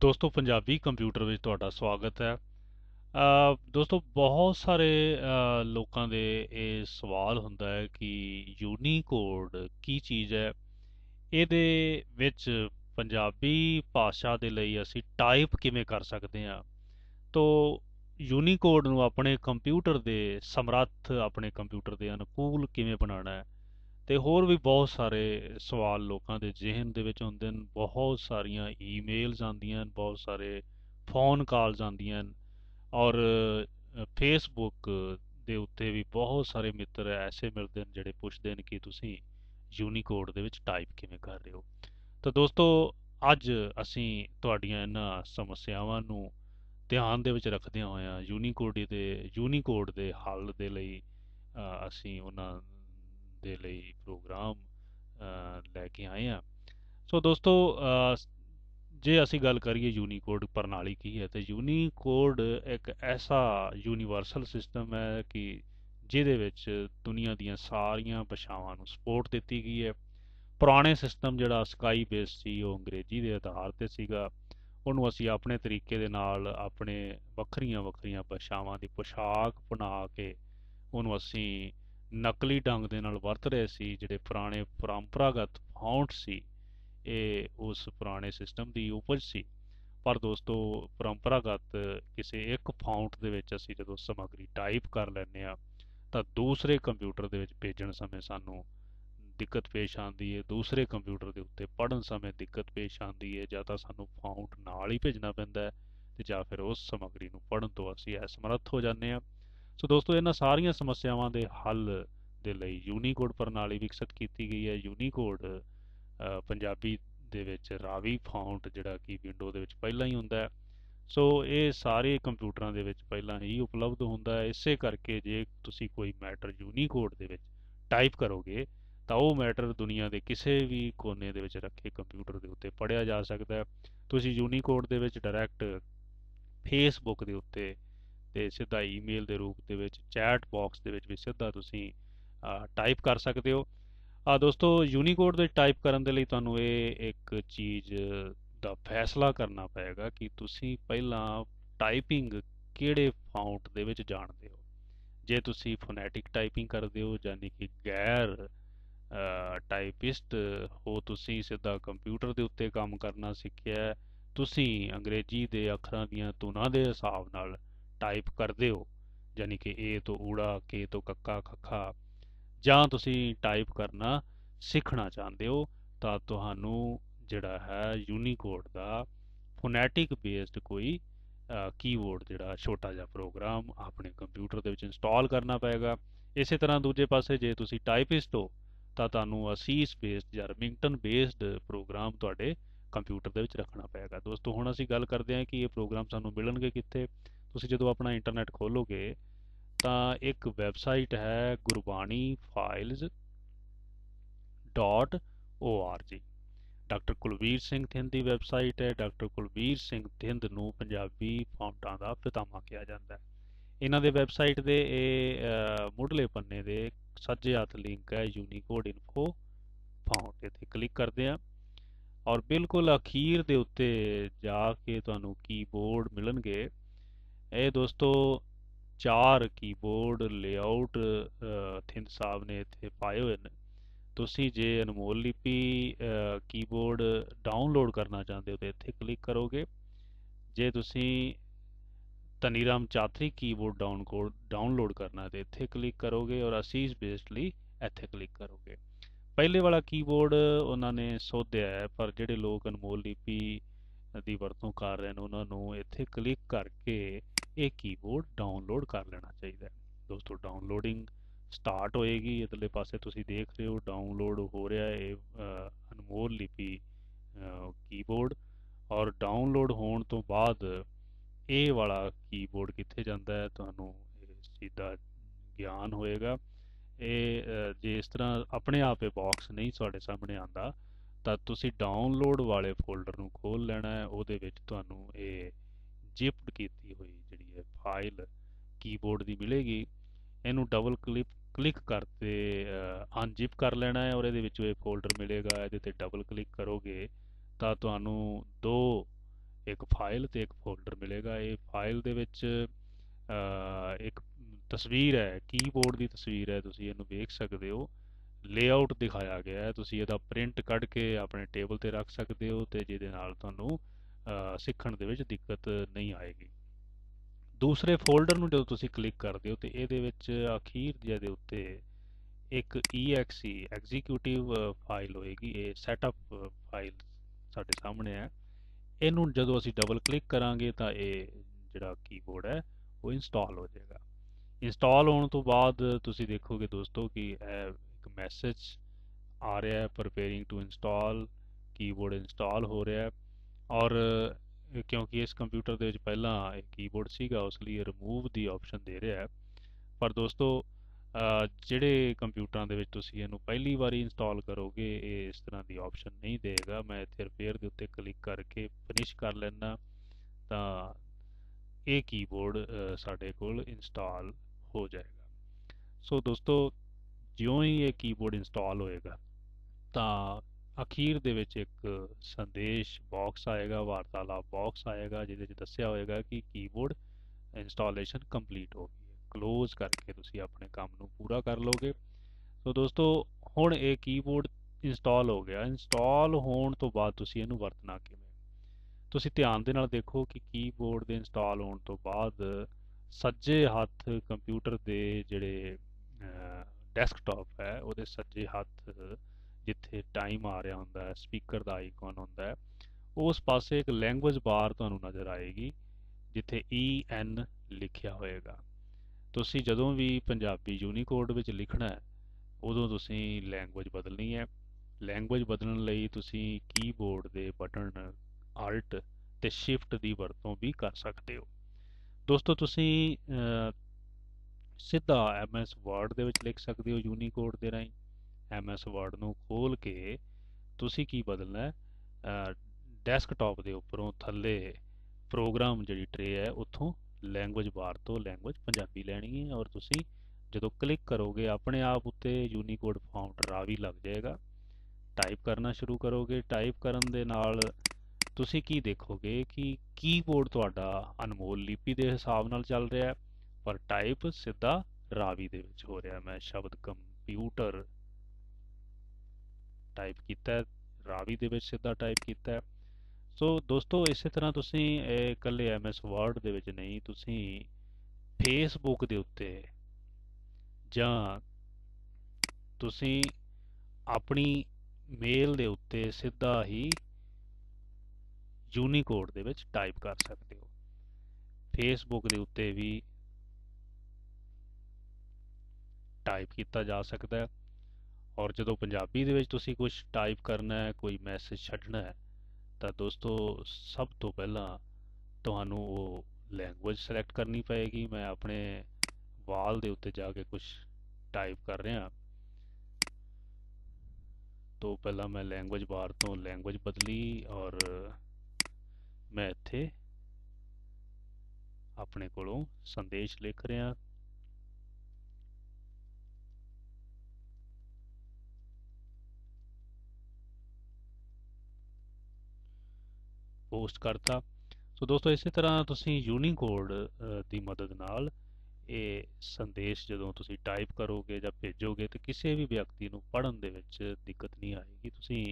ਦੋਸਤੋ, ਪੰਜਾਬੀ ਕੰਪਿਊਟਰ ਵਿੱਚ ਤੁਹਾਡਾ ਸਵਾਗਤ ਹੈ। ਦੋਸਤੋ, ਬਹੁਤ ਸਾਰੇ ਲੋਕਾਂ ਦੇ ਇਹ ਸਵਾਲ ਹੁੰਦਾ ਹੈ ਕਿ ਯੂਨੀਕੋਡ ਕੀ ਚੀਜ਼ ਹੈ? ਇਹਦੇ ਵਿੱਚ ਪੰਜਾਬੀ ਭਾਸ਼ਾ ਦੇ ਲਈ ਅਸੀਂ ਟਾਈਪ ਕਿਵੇਂ ਕਰ ਸਕਦੇ ਹਾਂ? ਤੋ, ਯੂਨੀਕੋਡ ਨੂੰ ਆਪਣੇ ਕੰਪਿਊਟਰ ਦੇ ਸਮਰੱਥ ਆਪਣੇ ਕੰਪਿਊਟਰ ਦੇ ਅਨੁਕੂਲ ਕਿਵੇਂ ਬਣਾਉਣਾ ਹੈ? ਤੇ ਹੋਰ ਵੀ ਬਹੁਤ ਸਾਰੇ ਸਵਾਲ ਲੋਕਾਂ ਦੇ ਜ਼ਿਹਨ ਦੇ ਵਿੱਚ ਹੁੰਦੇ ਨੇ ਬਹੁਤ ਸਾਰੀਆਂ ਈਮੇਲਸ ਆਉਂਦੀਆਂ ਹਨ, ਬਹੁਤ ਸਾਰੇ ਫੋਨ ਕਾਲਸ ਆਉਂਦੀਆਂ ਹਨ ਔਰ ਫੇਸਬੁੱਕ ਦੇ ਉੱਤੇ ਵੀ ਬਹੁਤ ਸਾਰੇ ਮਿੱਤਰ ਐਸੇ ਮਿਲਦੇ ਨੇ ਜਿਹੜੇ ਪੁੱਛਦੇ ਨੇ ਕਿ ਤੁਸੀਂ ਯੂਨੀਕੋਡ ਦੇ ਵਿੱਚ ਟਾਈਪ ਕਿਵੇਂ ਕਰ ਰਹੇ ਹੋ। ਤਾਂ ਦੋਸਤੋ, ਅੱਜ ਅਸੀਂ ਤੁਹਾਡੀਆਂ ਇਹਨਾਂ ਸਮੱਸਿਆਵਾਂ ਨੂੰ ਧਿਆਨ ਦੇ ਵਿੱਚ ਰੱਖਦਿਆਂ ਹੋਇਆਂ ਯੂਨੀਕੋਡ ਦੇ ਯੂਨੀਕੋਡ ਦੇ ਹੱਲ ਦੇ ਲਈ ਅਸੀਂ ਉਹਨਾਂ ਦੇ ਲਈ ਪ੍ਰੋਗਰਾਮ ਲੈ ਕੇ ਆਏ ਹਾਂ ਸੋ ਦੋਸਤੋ ਜੇ ਅਸੀਂ ਗੱਲ ਕਰੀਏ ਯੂਨੀਕੋਡ ਪ੍ਰਣਾਲੀ ਕੀ ਹੈ, ਤੇ ਯੂਨੀਕੋਡ ਇੱਕ ਐਸਾ ਯੂਨੀਵਰਸਲ ਸਿਸਟਮ ਹੈ ਕਿ ਜਿਹਦੇ ਵਿੱਚ ਦੁਨੀਆ ਦੀਆਂ ਸਾਰੀਆਂ ਭਾਸ਼ਾਵਾਂ ਨੂੰ ਸਪੋਰਟ ਦਿੱਤੀ ਗਈ ਹੈ। ਪੁਰਾਣੇ ਸਿਸਟਮ ਜਿਹੜਾ ਸਕਾਈ ਬੇਸ ਸੀ, ਉਹ ਅੰਗਰੇਜ਼ੀ ਦੇ ਆਧਾਰ ਤੇ ਸੀਗਾ। ਉਹਨੂੰ ਅਸੀਂ ਆਪਣੇ ਤਰੀਕੇ ਦੇ ਨਾਲ ਆਪਣੇ ਵੱਖਰੀਆਂ ਵੱਖਰੀਆਂ ਭਾਸ਼ਾਵਾਂ ਦੀ ਪੋਸ਼ਾਕ ਬਣਾ ਕੇ ਉਹਨੂੰ ਅਸੀਂ ਨਕਲੀ ਢੰਗ ਦੇ ਨਾਲ ਵਰਤ ਰਹੇ ਸੀ, ਜਿਹੜੇ ਪੁਰਾਣੇ ਪਰੰਪਰਾਗਤ ਫੌਂਟ ਸੀ, ਇਹ ਉਸ ਪੁਰਾਣੇ ਸਿਸਟਮ ਦੀ ਉਪਜ ਸੀ। ਪਰ ਦੋਸਤੋ, ਪਰੰਪਰਾਗਤ ਕਿਸੇ ਇੱਕ ਫੌਂਟ ਦੇ ਵਿੱਚ ਅਸੀਂ ਜਦੋਂ ਸਮੱਗਰੀ ਟਾਈਪ ਕਰ ਲੈਂਦੇ ਆ ਤਾਂ ਦੂਸਰੇ ਕੰਪਿਊਟਰ ਦੇ ਵਿੱਚ ਭੇਜਣ ਸਮੇਂ ਸਾਨੂੰ ਦਿੱਕਤ ਪੇਸ਼ ਆਉਂਦੀ ਹੈ। ਦੂਸਰੇ ਕੰਪਿਊਟਰ ਦੇ ਉੱਤੇ ਪੜ੍ਹਨ ਸਮੇਂ ਦਿੱਕਤ ਪੇਸ਼ ਆਉਂਦੀ ਹੈ। ਜਾਂ ਤਾਂ ਸਾਨੂੰ ਫੌਂਟ ਨਾਲ ਹੀ ਭੇਜਣਾ ਪੈਂਦਾ ਹੈ ਤੇ ਜਾਂ ਫਿਰ ਉਸ ਸਮੱਗਰੀ ਨੂੰ ਪੜ੍ਹਨ ਤੋਂ ਅਸੀਂ ਅਸਮਰੱਥ ਹੋ ਜਾਂਦੇ ਹਾਂ। ਸੋ ਦੋਸਤੋ, ਇਹਨਾਂ ਸਾਰੀਆਂ ਸਮੱਸਿਆਵਾਂ ਦੇ ਹੱਲ ਦੇ ਲਈ ਯੂਨੀਕੋਡ ਪ੍ਰਣਾਲੀ ਵਿਕਸਿਤ ਕੀਤੀ ਗਈ ਹੈ। ਯੂਨੀਕੋਡ ਪੰਜਾਬੀ ਦੇ ਵਿੱਚ ਰਾਵੀ ਫੌਂਟ ਜਿਹੜਾ ਕਿ ਵਿੰਡੋ ਦੇ ਵਿੱਚ ਪਹਿਲਾਂ ਹੀ ਹੁੰਦਾ ਹੈ। ਸੋ ਇਹ ਸਾਰੇ ਕੰਪਿਊਟਰਾਂ ਦੇ ਵਿੱਚ ਪਹਿਲਾਂ ਹੀ ਉਪਲਬਧ ਹੁੰਦਾ ਹੈ। ਇਸੇ ਕਰਕੇ ਜੇ ਤੁਸੀਂ ਕੋਈ ਮੈਟਰ ਯੂਨੀਕੋਡ ਦੇ ਵਿੱਚ ਟਾਈਪ ਕਰੋਗੇ, ਤਾਂ ਉਹ ਮੈਟਰ ਦੁਨੀਆ ਦੇ ਕਿਸੇ ਵੀ ਕੋਨੇ ਦੇ ਵਿੱਚ ਰੱਖੇ ਕੰਪਿਊਟਰ ਦੇ ਉੱਤੇ ਪੜ੍ਹਿਆ ਜਾ ਸਕਦਾ ਹੈ। ਤੁਸੀਂ ਯੂਨੀਕੋਡ ਦੇ ਵਿੱਚ ਡਾਇਰੈਕਟ ਫੇਸਬੁੱਕ ਦੇ ਉੱਤੇ ਤੇ ਸਿੱਧਾ ਈਮੇਲ ਦੇ ਰੂਪ ਦੇ ਵਿੱਚ ਚੈਟ ਬਾਕਸ ਦੇ ਵਿੱਚ ਵੀ ਸਿੱਧਾ ਤੁਸੀਂ ਟਾਈਪ ਕਰ ਸਕਦੇ ਹੋ। ਆ ਦੋਸਤੋ ਯੂਨੀਕੋਡ ਦੇ ਟਾਈਪ ਕਰਨ ਦੇ ਲਈ ਤੁਹਾਨੂੰ ਇਹ ਇੱਕ ਚੀਜ਼ ਦਾ ਫੈਸਲਾ ਕਰਨਾ ਪਏਗਾ ਕਿ ਤੁਸੀਂ ਪਹਿਲਾਂ ਟਾਈਪਿੰਗ ਕਿਹੜੇ ਫਾਉਂਟ ਦੇ ਵਿੱਚ ਜਾਣਦੇ ਹੋ? ਜੇ ਤੁਸੀਂ ਫੋਨੈਟਿਕ ਟਾਈਪਿੰਗ ਕਰਦੇ ਹੋ, ਯਾਨੀ ਕਿ ਗੈਰ ਟਾਈਪਿਸਟ ਹੋ ਤੁਸੀਂ ਸਿੱਧਾ ਕੰਪਿਊਟਰ ਦੇ ਉੱਤੇ ਕੰਮ ਕਰਨਾ ਸਿੱਖਿਆ ਤੁਸੀਂ ਅੰਗਰੇਜ਼ੀ ਦੇ ਅੱਖਰਾਂ ਦੀਆਂ ਧੁਨਾਂ ਦੇ ਹਿਸਾਬ ਨਾਲ ਟਾਈਪ ਕਰਦੇ ਹੋ ਯਾਨੀ ਕਿ ਏ ਤੋਂ ਊੜਾ ਕੇ ਤੋਂ ਕੱਕਾ, ਖੱਖਾ, ਜਾਂ ਤੁਸੀਂ ਟਾਈਪ ਕਰਨਾ ਸਿੱਖਣਾ ਚਾਹੁੰਦੇ ਹੋ, ਤਾਂ ਤੁਹਾਨੂੰ ਜਿਹੜਾ ਹੈ ਯੂਨੀਕੋਡ ਦਾ ਫੋਨੈਟਿਕ ਬੇਸਡ ਕੋਈ ਕੀਬੋਰਡ ਜਿਹੜਾ ਛੋਟਾ ਜਿਹਾ ਪ੍ਰੋਗਰਾਮ ਆਪਣੇ ਕੰਪਿਊਟਰ ਦੇ ਵਿੱਚ ਇੰਸਟਾਲ ਕਰਨਾ ਪਏਗਾ। ਇਸੇ ਤਰ੍ਹਾਂ ਦੂਜੇ ਪਾਸੇ ਜੇ ਤੁਸੀਂ ਟਾਈਪਿਸਟ ਹੋ, ਤਾਂ ਤੁਹਾਨੂੰ ਅਸੀਸ ਬੇਸਡ ਜਾਂ ਰਮਿੰਗਟਨ ਬੇਸਡ ਪ੍ਰੋਗਰਾਮ ਤੁਹਾਡੇ ਕੰਪਿਊਟਰ ਦੇ ਵਿੱਚ ਰੱਖਣਾ ਪਏਗਾ। ਦੋਸਤੋ, ਹੁਣ ਅਸੀਂ ਗੱਲ ਕਰਦੇ ਹਾਂ ਕਿ ਇਹ ਪ੍ਰੋਗਰਾਮ ਸਾਨੂੰ ਮਿਲਣਗੇ ਕਿੱਥੇ? ਤੁਸੀਂ ਜਦੋਂ ਆਪਣਾ ਇੰਟਰਨੈਟ ਖੋਲੋਗੇ, ਤਾਂ ਇੱਕ ਵੈਬਸਾਈਟ ਹੈ Gurbani files dot org doctor Kulvir Singh Thind ਦੀ ਵੈਬਸਾਈਟ ਹੈ। ਡਾਕਟਰ ਕੁਲਵੀਰ ਸਿੰਘ ਥਿੰਦ ਨੂੰ ਪੰਜਾਬੀ ਫੌਂਟਾਂ ਦਾ ਪਿਤਾਮਾ ਕਿਹਾ ਜਾਂਦਾ ਹੈ। ਇਹਨਾਂ ਦੇ ਵੈਬਸਾਈਟ ਦੇ ਇਹ ਮੁੱਢਲੇ ਪੰਨੇ ਦੇ ਸੱਜੇ ਹੱਥ ਲਿੰਕ ਹੈ ਯੂਨੀਕੋਡ ਇਨਫੋ ਫੌਂਟ ਇੱਥੇ ਕਲਿੱਕ ਕਰਦੇ ਆ ਔਰ ਬਿਲਕੁਲ ਅਖੀਰ ਦੇ ਉੱਤੇ ਜਾ ਕੇ ਤੁਹਾਨੂੰ ਕੀਬੋਰਡ ਮਿਲਣਗੇ। ਇਹ ਦੋਸਤੋ ਚਾਰ ਕੀਬੋਰਡ ਲੇਆਊਟ ਥਿੰਦ ਸਾਹਿਬ ਨੇ ਇੱਥੇ ਪਾਏ ਹੋਏ ਨੇ ਤੁਸੀਂ ਜੇ ਅਨਮੋਲ ਲਿਪੀ ਕੀਬੋਰਡ ਡਾਊਨਲੋਡ ਕਰਨਾ ਚਾਹੁੰਦੇ ਹੋ ਤੇ ਇੱਥੇ ਕਲਿੱਕ ਕਰੋਗੇ ਜੇ ਤੁਸੀਂ Taniram Chatri keyboard download download ਕਰਨਾ ਤੇ ਇੱਥੇ ਕਲਿੱਕ ਕਰੋਗੇ ਔਰ ਅਸੀਸ ਬੇਸਡ ਲਈ ਇੱਥੇ ਕਲਿੱਕ ਕਰੋਗੇ ਪਹਿਲੇ ਵਾਲਾ ਕੀਬੋਰਡ ਉਹਨਾਂ ਨੇ ਸੋਧਿਆ ਹੈ ਪਰ ਜਿਹੜੇ ਲੋਕ ਅਨਮੋਲ ਲਿਪੀ ਦੀ ਵਰਤੋਂ ਕਰ ਰਹੇ ਨੇ ਉਹਨਾਂ ਨੂੰ ਇੱਥੇ ਕਲਿੱਕ ਕਰਕੇ ਇਹ ਕੀਬੋਰਡ ਡਾਊਨਲੋਡ ਕਰ ਲੈਣਾ ਚਾਹੀਦਾ ਹੈ। ਦੋਸਤੋ ਡਾਊਨਲੋਡਿੰਗ ਸਟਾਰਟ ਹੋਏਗੀ, ਇਧਰਲੇ ਪਾਸੇ ਤੁਸੀਂ ਦੇਖ ਰਹੇ ਹੋ ਡਾਊਨਲੋਡ ਹੋ ਰਿਹਾ ਹੈ ਇਹ ਅਨਮੋਲ ਲਿਪੀ ਕੀਬੋਰਡ ਔਰ ਡਾਊਨਲੋਡ ਹੋਣ ਤੋਂ ਬਾਅਦ ਇਹ ਵਾਲਾ ਕੀਬੋਰਡ ਕਿੱਥੇ ਜਾਂਦਾ ਹੈ, ਤੁਹਾਨੂੰ ਇਸ ਚੀਜ਼ ਦਾ ਗਿਆਨ ਹੋਏਗਾ। ਇਹ ਜੇ ਇਸ ਤਰ੍ਹਾਂ ਆਪਣੇ ਆਪ ਇਹ ਬਾਕਸ ਨਹੀਂ ਤੁਹਾਡੇ ਸਾਹਮਣੇ ਆਂਦਾ ਤਾਂ ਤੁਸੀਂ ਡਾਊਨਲੋਡ ਵਾਲੇ ਫੋਲਡਰ ਨੂੰ ਖੋਲ ਲੈਣਾ ਹੈ, ਉਹਦੇ ਵਿੱਚ ਤੁਹਾਨੂੰ ਇਹ ਜਿਪਡ ਕੀਤੀ ਹੋਈ ਫਾਈਲ ਕੀਬੋਰਡ ਦੀ ਮਿਲੇਗੀ, ਇਹਨੂੰ ਡਬਲ ਕਲਿੱਕ ਕਲਿੱਕ ਕਰਤੇ ਅਨਜ਼ਿਪ ਕਰ ਲੈਣਾ ਹੈ ਔਰ ਇਹਦੇ ਵਿੱਚੋਂ ਇਹ ਫੋਲਡਰ ਮਿਲੇਗਾ, ਇਹਦੇ ਤੇ ਡਬਲ ਕਲਿੱਕ ਕਰੋਗੇ ਤਾਂ ਤੁਹਾਨੂੰ ਦੋ, ਇੱਕ ਫਾਈਲ ਤੇ ਇੱਕ ਫੋਲਡਰ ਮਿਲੇਗਾ। ਇਹ ਫਾਈਲ ਦੇ ਵਿੱਚ ਇੱਕ ਤਸਵੀਰ ਹੈ ਕੀਬੋਰਡ ਦੀ ਤਸਵੀਰ ਹੈ, ਤੁਸੀਂ ਇਹਨੂੰ ਵੇਖ ਸਕਦੇ ਹੋ। ਲੇਆਊਟ ਦਿਖਾਇਆ ਗਿਆ ਹੈ, ਤੁਸੀਂ ਇਹਦਾ ਪ੍ਰਿੰਟ ਕੱਢ ਕੇ ਆਪਣੇ ਟੇਬਲ ਤੇ ਰੱਖ ਸਕਦੇ ਹੋ ਤੇ ਜਿਹਦੇ ਨਾਲ ਤੁਹਾਨੂੰ ਸਿੱਖਣ ਦੇ ਵਿੱਚ ਦਿੱਕਤ ਨਹੀਂ ਆਏਗੀ। ਦੂਸਰੇ ਫੋਲਡਰ ਨੂੰ ਜਦੋਂ ਤੁਸੀਂ ਕਲਿੱਕ ਕਰਦੇ ਹੋ ਤੇ ਇਹਦੇ ਵਿੱਚ ਅਖੀਰ ਜਿਹਦੇ ਉੱਤੇ ਇੱਕ exe ਐਗਜ਼ੀਕਿਊਟਿਵ ਫਾਈਲ ਹੋਏਗੀ। ਇਹ ਸੈਟਅਪ ਫਾਈਲ ਸਾਡੇ ਸਾਹਮਣੇ ਹੈ। ਇਹਨੂੰ ਜਦੋਂ ਅਸੀਂ ਡਬਲ ਕਲਿੱਕ ਕਰਾਂਗੇ ਤਾਂ ਇਹ ਜਿਹੜਾ ਕੀਬੋਰਡ ਹੈ, ਉਹ ਇੰਸਟਾਲ ਹੋ ਜਾਏਗਾ। ਇੰਸਟਾਲ ਹੋਣ ਤੋਂ ਬਾਅਦ ਤੁਸੀਂ ਦੇਖੋਗੇ ਦੋਸਤੋ ਕਿ ਇਹ ਇੱਕ ਮੈਸੇਜ ਆ ਰਿਹਾ ਹੈ preparing to install keyboard install ਹੋ ਰਿਹਾ ਹੈ। ਔਰ ਕਿਉਂਕਿ ਇਸ ਕੰਪਿਊਟਰ ਦੇ ਵਿੱਚ ਪਹਿਲਾਂ ਇਹ ਕੀਬੋਰਡ ਸੀਗਾ, ਉਸ ਲਈ ਰਿਮੂਵ ਦੀ ਆਪਸ਼ਨ ਦੇ ਰਿਹਾ ਹੈ। ਪਰ ਦੋਸਤੋ ਜਿਹੜੇ ਕੰਪਿਊਟਰਾਂ ਦੇ ਵਿੱਚ ਤੁਸੀਂ ਇਹਨੂੰ ਪਹਿਲੀ ਵਾਰੀ ਇੰਸਟਾਲ ਕਰੋਗੇ, ਇਹ ਇਸ ਤਰ੍ਹਾਂ ਦੀ ਆਪਸ਼ਨ ਨਹੀਂ ਦੇਗਾ। ਮੈਂ ਇੱਥੇ ਰਿਪੇਅਰ ਦੇ ਉੱਤੇ ਕਲਿੱਕ ਕਰਕੇ ਫਿਨਿਸ਼ ਕਰ ਲੈਣਾ ਤਾਂ ਇਹ ਕੀਬੋਰਡ ਸਾਡੇ ਕੋਲ ਇੰਸਟਾਲ ਹੋ ਜਾਏਗਾ। ਸੋ ਦੋਸਤੋ, ਜਿਉਂ ਹੀ ਇਹ ਕੀਬੋਰਡ ਇੰਸਟਾਲ ਹੋਏਗਾ, ਤਾਂ ਅਖੀਰ ਦੇ ਵਿੱਚ ਇੱਕ ਸੰਦੇਸ਼ ਬਾਕਸ ਆਏਗਾ, ਵਾਰਤਾਲਾਪ ਬਾਕਸ ਆਏਗਾ, ਜਿਹਦੇ ਵਿੱਚ ਦੱਸਿਆ ਹੋਏਗਾ ਕਿ ਕੀਬੋਰਡ ਇੰਸਟਾਲੇਸ਼ਨ ਕੰਪਲੀਟ ਹੋ ਗਈ ਹੈ। ਕਲੋਜ਼ ਕਰਕੇ ਤੁਸੀਂ ਆਪਣੇ ਕੰਮ ਨੂੰ ਪੂਰਾ ਕਰ ਲੋਗੇ ਸੋ ਦੋਸਤੋ, ਹੁਣ ਇਹ ਕੀਬੋਰਡ ਇੰਸਟਾਲ ਹੋ ਗਿਆ। ਇੰਸਟਾਲ ਹੋਣ ਤੋਂ ਬਾਅਦ ਤੁਸੀਂ ਇਹਨੂੰ ਵਰਤਣਾ ਕਿਵੇਂ? ਤੁਸੀਂ ਧਿਆਨ ਦੇ ਨਾਲ ਦੇਖੋ ਕਿ ਕੀਬੋਰਡ ਦੇ ਇੰਸਟਾਲ ਹੋਣ ਤੋਂ ਬਾਅਦ ਸੱਜੇ ਹੱਥ ਕੰਪਿਊਟਰ ਦੇ ਜਿਹੜੇ ਡੈਸਕਟਾਪ ਹੈ, ਉਹਦੇ ਸੱਜੇ ਹੱਥ ਜਿੱਥੇ ਟਾਈਮ ਆ ਰਿਹਾ ਹੁੰਦਾ ਹੈ ਸਪੀਕਰ ਦਾ ਆਈਕਨ ਹੁੰਦਾ ਹੈ, ਉਸ ਪਾਸੇ ਇੱਕ ਲੈਂਗੁਏਜ ਬਾਰ ਤੁਹਾਨੂੰ ਨਜ਼ਰ ਆਏਗੀ, ਜਿੱਥੇ ਈ ਐਨ ਲਿਖਿਆ ਹੋਏਗਾ। ਤੁਸੀਂ ਜਦੋਂ ਵੀ ਪੰਜਾਬੀ ਯੂਨੀਕੋਡ ਵਿੱਚ ਲਿਖਣਾ ਹੈ, ਉਦੋਂ ਤੁਸੀਂ ਲੈਂਗੁਏਜ ਬਦਲਣੀ ਹੈ। ਲੈਂਗੁਏਜ ਬਦਲਣ ਲਈ ਤੁਸੀਂ ਕੀਬੋਰਡ ਦੇ ਬਟਨ ਆਲਟ ਤੇ ਸ਼ਿਫਟ ਦੀ ਵਰਤੋਂ ਵੀ ਕਰ ਸਕਦੇ ਹੋ। ਦੋਸਤੋ, ਤੁਸੀਂ ਸਿੱਧਾ ਐਮਐਸ ਵਰਡ ਦੇ ਵਿੱਚ ਲਿਖ ਸਕਦੇ ਹੋ ਯੂਨੀਕੋਡ ਦੇ ਰਾਹੀਂ। ਐਮਐਸ ਵਰਡ ਨੂੰ ਖੋਲ ਕੇ ਤੁਸੀਂ ਕੀ ਬਦਲਣਾ ਹੈ? ਡੈਸਕਟਾਪ ਦੇ ਉੱਪਰੋਂ ਥੱਲੇ ਪ੍ਰੋਗਰਾਮ ਜਿਹੜੀ ਟਰੇ ਹੈ, ਉੱਥੋਂ ਲੈਂਗੁਏਜ ਬਾਰ ਤੋਂ ਲੈਂਗੁਏਜ ਪੰਜਾਬੀ ਲੈਣੀ ਹੈ ਔਰ ਤੁਸੀਂ ਜਦੋਂ ਕਲਿੱਕ ਕਰੋਗੇ, ਆਪਣੇ ਆਪ ਉੱਤੇ ਯੂਨੀਕੋਡ ਫੌਂਟ ਰਾਵੀ ਲੱਗ ਜਾਏਗਾ। ਟਾਈਪ ਕਰਨਾ ਸ਼ੁਰੂ ਕਰੋਗੇ। ਟਾਈਪ ਕਰਨ ਦੇ ਨਾਲ ਤੁਸੀਂ ਕੀ ਦੇਖੋਗੇ ਕਿ ਕੀਬੋਰਡ ਤੁਹਾਡਾ ਅਨਮੋਲ ਲਿਪੀ ਦੇ ਹਿਸਾਬ ਨਾਲ ਚੱਲ ਰਿਹਾ ਹੈ, ਪਰ ਟਾਈਪ ਸਿੱਧਾ ਰਾਵੀ ਦੇ ਵਿੱਚ ਹੋ ਰਿਹਾ ਮੈਂ ਸ਼ਬਦ ਕੰਪਿਊਟਰ ਟਾਈਪ ਕੀਤਾ ਰਾਵੀ ਦੇ ਵਿੱਚ ਸਿੱਧਾ ਟਾਈਪ ਕੀਤਾ ਸੋ ਦੋਸਤੋ, ਇਸੇ ਤਰ੍ਹਾਂ ਤੁਸੀਂ ਇਕੱਲੇ ਐਮਐਸ ਵਰਡ ਦੇ ਵਿੱਚ ਨਹੀਂ, ਤੁਸੀਂ ਫੇਸਬੁੱਕ ਦੇ ਉੱਤੇ ਜਾਂ ਤੁਸੀਂ ਆਪਣੀ ਮੇਲ ਦੇ ਉੱਤੇ ਸਿੱਧਾ ਹੀ ਯੂਨੀਕੋਡ ਦੇ ਵਿੱਚ ਟਾਈਪ ਕਰ ਸਕਦੇ ਹੋ। ਫੇਸਬੁੱਕ ਦੇ ਉੱਤੇ ਵੀ ਟਾਈਪ ਕੀਤਾ ਜਾ ਸਕਦਾ ਹੈ। ਔਰ ਜਦੋਂ ਪੰਜਾਬੀ ਦੇ ਵਿੱਚ ਤੁਸੀਂ ਕੁਝ ਟਾਈਪ ਕਰਨਾ ਹੈ, ਕੋਈ ਮੈਸੇਜ ਛੱਡਣਾ ਹੈ, ਤਾਂ ਦੋਸਤੋ ਸਭ ਤੋਂ ਪਹਿਲਾਂ ਤੁਹਾਨੂੰ ਉਹ ਲੈਂਗੁਏਜ ਸਿਲੈਕਟ ਕਰਨੀ ਪਏਗੀ। ਮੈਂ ਆਪਣੇ ਵਾਲ ਦੇ ਉੱਤੇ ਜਾ ਕੇ ਕੁਝ ਟਾਈਪ ਕਰ ਰਿਹਾ। ਤੋਂ ਪਹਿਲਾਂ ਮੈਂ ਲੈਂਗੁਏਜ ਬਾਰ ਤੋਂ ਲੈਂਗੁਏਜ ਬਦਲੀ ਔਰ ਮੈਂ ਇੱਥੇ ਆਪਣੇ ਕੋਲੋਂ ਸੰਦੇਸ਼ ਲਿਖ ਰਿਹਾ। ਪੋਸਟ ਕਰਤਾ। ਸੋ ਦੋਸਤੋ, ਇਸੇ ਤਰ੍ਹਾਂ ਤੁਸੀਂ ਯੂਨੀਕੋਡ ਦੀ ਮਦਦ ਨਾਲ ਇਹ ਸੰਦੇਸ਼ ਜਦੋਂ ਤੁਸੀਂ ਟਾਈਪ ਕਰੋਗੇ ਜਾਂ ਭੇਜੋਗੇ ਤੇ ਕਿਸੇ ਵੀ ਵਿਅਕਤੀ ਨੂੰ ਪੜ੍ਹਨ ਦੇ ਵਿੱਚ ਦਿੱਕਤ ਨਹੀਂ ਆਏਗੀ। ਤੁਸੀਂ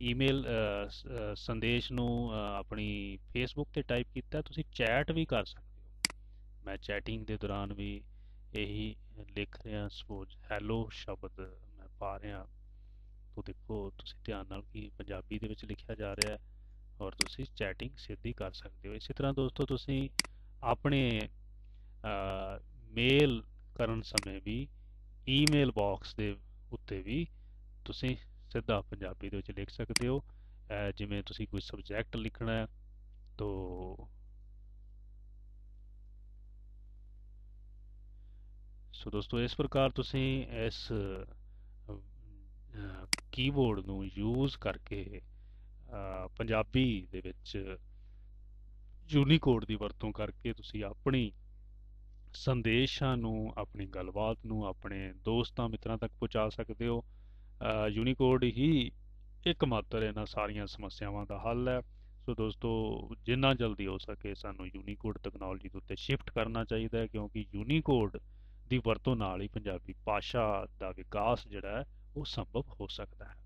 ਈਮੇਲ ਸੰਦੇਸ਼ ਨੂੰ ਆਪਣੀ ਫੇਸਬੁੱਕ ਤੇ ਟਾਈਪ ਕੀਤਾ, ਤੁਸੀਂ ਚੈਟ ਵੀ ਕਰ ਸਕਦੇ ਹੋ। ਮੈਂ ਚੈਟਿੰਗ ਦੇ ਦੌਰਾਨ ਵੀ ਇਹੀ ਲਿਖ ਰਿਹਾ ਸਪੋਜ਼ ਹੈਲੋ ਸ਼ਬਦ ਮੈਂ ਪਾ ਰਿਹਾ। ਉਹ ਦੇਖੋ, ਤੁਸੀਂ ਧਿਆਨ ਨਾਲ ਕਿ ਪੰਜਾਬੀ ਦੇ ਵਿੱਚ ਲਿਖਿਆ ਜਾ ਰਿਹਾ ਹੈ ਔਰ ਤੁਸੀਂ ਚੈਟਿੰਗ ਸਿੱਧੀ ਕਰ ਸਕਦੇ ਹੋ। ਇਸੇ ਤਰ੍ਹਾਂ ਦੋਸਤੋ, ਤੁਸੀਂ ਆਪਣੇ ਮੇਲ ਕਰਨ ਸਮੇਂ ਵੀ ਈਮੇਲ ਬਾਕਸ ਦੇ ਉੱਤੇ ਵੀ ਤੁਸੀਂ ਸਿੱਧਾ ਪੰਜਾਬੀ ਦੇ ਵਿੱਚ ਲਿਖ ਸਕਦੇ ਹੋ। ਜਿਵੇਂ ਤੁਸੀਂ ਕੋਈ ਸਬਜੈਕਟ ਲਿਖਣਾ ਹੈ, ਤੋ ਸੋ ਦੋਸਤੋ, ਇਸ ਪ੍ਰਕਾਰ ਤੁਸੀਂ ਇਸ ਕੀਬੋਰਡ ਨੂੰ ਯੂਜ਼ ਕਰਕੇ ਪੰਜਾਬੀ ਦੇ ਵਿੱਚ ਯੂਨੀਕੋਡ ਦੀ ਵਰਤੋਂ ਕਰਕੇ ਤੁਸੀਂ ਆਪਣੀ ਸੰਦੇਸ਼ਾਂ ਨੂੰ, ਆਪਣੀ ਗੱਲਬਾਤ ਨੂੰ ਆਪਣੇ ਦੋਸਤਾਂ, ਮਿੱਤਰਾਂ ਤੱਕ ਪਹੁੰਚਾ ਸਕਦੇ ਹੋ। ਯੂਨੀਕੋਡ ਹੀ ਇੱਕ ਮਾਤਰ ਇਹਨਾਂ ਸਾਰੀਆਂ ਸਮੱਸਿਆਵਾਂ ਦਾ ਹੱਲ ਹੈ। ਸੋ ਦੋਸਤੋ, ਜਿੰਨਾ ਜਲਦੀ ਹੋ ਸਕੇ ਸਾਨੂੰ ਯੂਨੀਕੋਡ ਟੈਕਨੋਲੋਜੀ ਦੇ ਉੱਤੇ ਸ਼ਿਫਟ ਕਰਨਾ ਚਾਹੀਦਾ ਹੈ, ਕਿਉਂਕਿ ਯੂਨੀਕੋਡ ਦੀ ਵਰਤੋਂ ਨਾਲ ਹੀ ਪੰਜਾਬੀ ਭਾਸ਼ਾ ਦਾ ਵਿਕਾਸ ਜਿਹੜਾ ਹੈ ਉਹ ਸੰਭਵ ਹੋ ਸਕਦਾ ਹੈ।